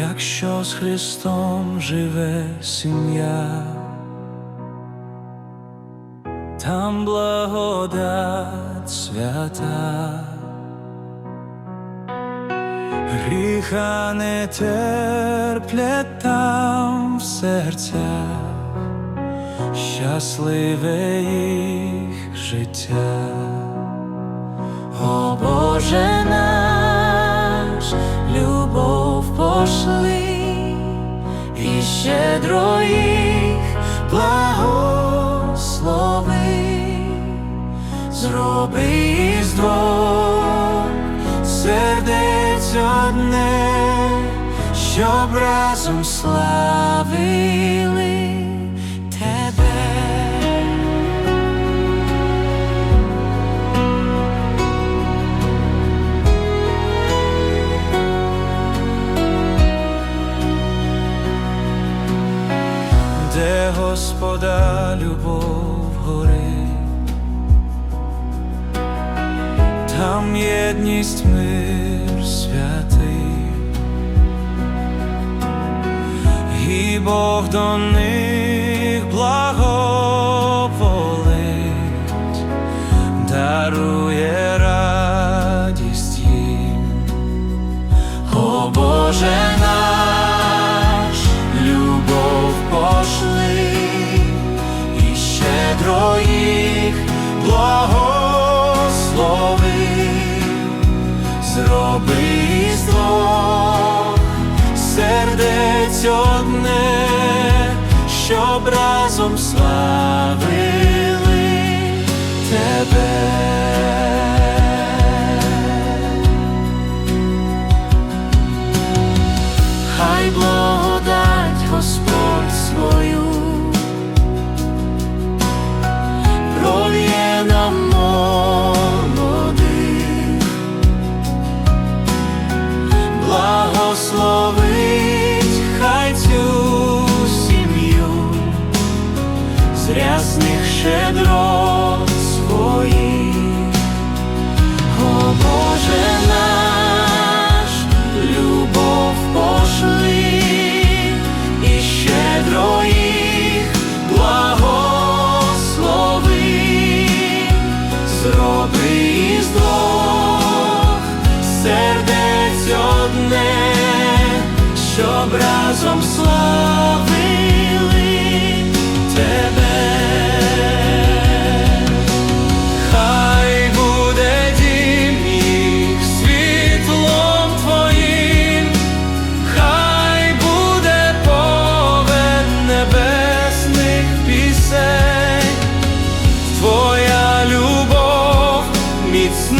якщо з Христом живе сім'я, там благодать свята, гріха не терплять там в серцях, щасливе їх життя. О Боже наш, пошли. І щедро їх благослови, зроби із двох сердець одне, щоб разом славили де Господа любов горить, там єдність мир святий, і Бог до них благоволить, дарує зроби сердець одне, щоб разом славили із сердець одне, щоб разом слава. meets